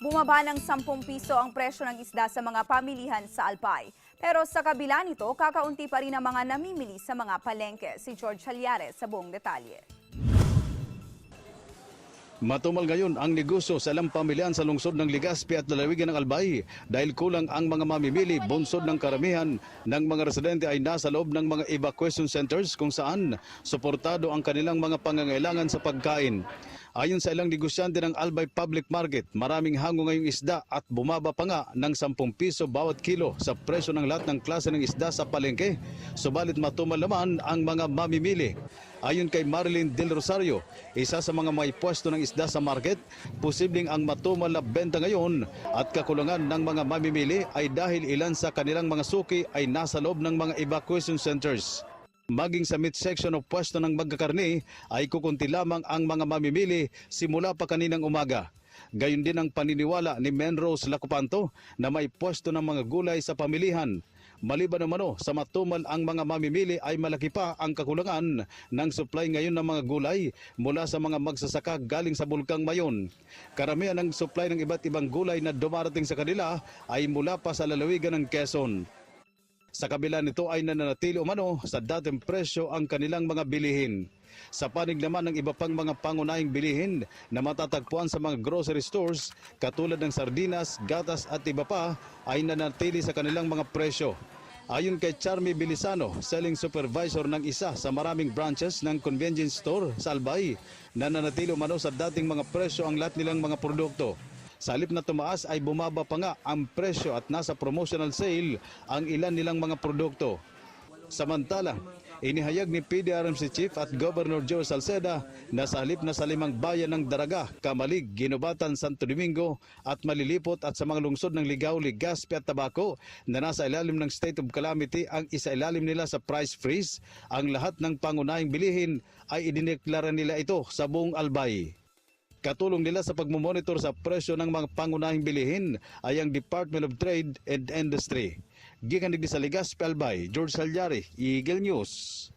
Bumaba ng 10 piso ang presyo ng isda sa mga pamilihan sa Alpay. Pero sa kabila nito, kakaunti pa rin ang mga namimili sa mga palengke. Si George Halyares sa buong detalye. Matumal ngayon ang negosyo sa ilang pamilyan sa lungsod ng Ligaspi at lalawigan ng Albay dahil kulang ang mga mamimili bunsod ng karamihan ng mga residente ay nasa loob ng mga evacuation centers kung saan suportado ang kanilang mga pangangailangan sa pagkain. Ayon sa ilang negosyante ng Albay Public Market, maraming hango ngayong isda at bumaba pa nga ng 10 piso bawat kilo sa presyo ng lahat ng klase ng isda sa palengke. Subalit matumal naman ang mga mamimili. Ayon kay Marilyn Del Rosario, isa sa mga may pwesto ng isda sa market, posibleng ang matumal na benta ngayon at kakulangan ng mga mamimili ay dahil ilan sa kanilang mga suki ay nasa loob ng mga evacuation centers. Maging sa midsection of pwesto ng magkakarni ay kukunti lamang ang mga mamimili simula pa kaninang umaga. Gayon din ang paniniwala ni Menrose Lacupanto na may pwesto ng mga gulay sa pamilihan. Maliban naman o, sa matumal ang mga mamimili ay malaki pa ang kakulangan ng supply ngayon ng mga gulay mula sa mga magsasaka galing sa Bulkang Mayon. Karamihan ng supply ng iba't ibang gulay na dumarating sa kanila ay mula pa sa lalawigan ng Quezon. Sa kabila nito ay nananatili umano sa dating presyo ang kanilang mga bilihin. Sa panig naman ng iba pang mga pangunahing bilihin na matatagpuan sa mga grocery stores katulad ng sardinas, gatas at iba pa ay nanatili sa kanilang mga presyo. Ayon kay Charmy Bilisano, selling supervisor ng isa sa maraming branches ng convenience store sa Albay, nananatili umano sa dating mga presyo ang lahat nilang mga produkto. Sa halip na tumaas ay bumaba pa nga ang presyo at nasa promotional sale ang ilan nilang mga produkto. Samantala, inihayag ni PDRMC Chief at Governor Joe Salceda na sa halip na sa limang bayan ng Daraga, Kamalig, Ginobatan, Santo Domingo at Malilipot at sa mga lungsod ng Ligaw, Ligaspi at Tabaco na nasa ilalim ng state of calamity ang isa ilalim nila sa price freeze, ang lahat ng pangunahing bilihin ay idineklara nila ito sa buong Albay. Katulong nila sa pagmumonitor sa presyo ng mga pangunahing bilihin ay ang Department of Trade and Industry. Gikan sa Ligas, Pelbay, George Salyari, Eagle News.